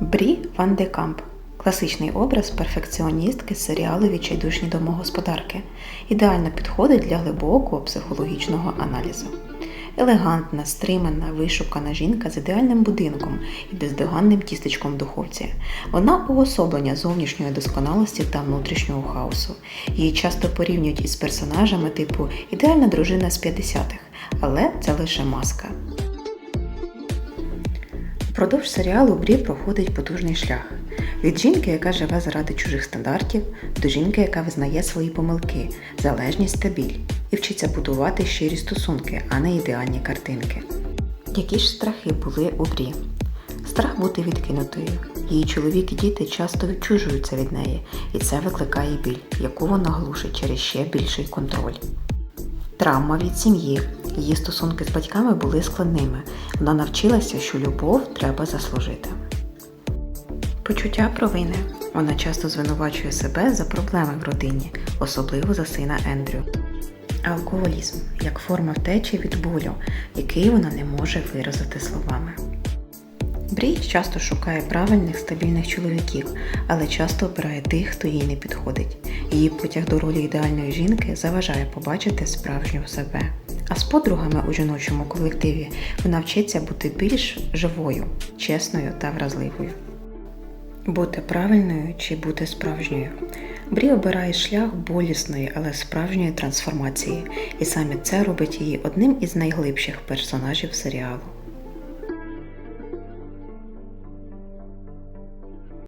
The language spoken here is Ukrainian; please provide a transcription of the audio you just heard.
Брі Ван де Камп класичний образ перфекціоністки з серіалу Відчайдушні домогосподарки. Ідеально підходить для глибокого психологічного аналізу. Елегантна, стримана, вишукана жінка з ідеальним будинком і бездоганним тістечком в духовці. Вона уособлення зовнішньої досконалості та внутрішнього хаосу. Її часто порівнюють із персонажами типу ідеальна дружина з 50-х, але це лише маска. Впродовж серіалу Брі проходить потужний шлях. Від жінки, яка живе заради чужих стандартів, до жінки, яка визнає свої помилки, залежність та біль, і вчиться будувати щирі стосунки, а не ідеальні картинки. Які ж страхи були у Брі? Страх бути відкинутою. Її чоловік і діти часто відчужуються від неї, і це викликає біль, яку вона глушить через ще більший контроль. Травма від сім'ї. Її стосунки з батьками були складними. Вона навчилася, що любов треба заслужити. Почуття провини. Вона часто звинувачує себе за проблеми в родині, особливо за сина Ендрю. Алкоголізм як форма втечі від болю, який вона не може виразити словами. Брі часто шукає правильних стабільних чоловіків, але часто обирає тих, хто їй не підходить. Її потяг до ролі ідеальної жінки заважає побачити справжню себе. А з подругами у жіночому колективі вона вчиться бути більш живою, чесною та вразливою. Бути правильною чи бути справжньою. Брі обирає шлях болісної, але справжньої трансформації, і саме це робить її одним із найглибших персонажів серіалу.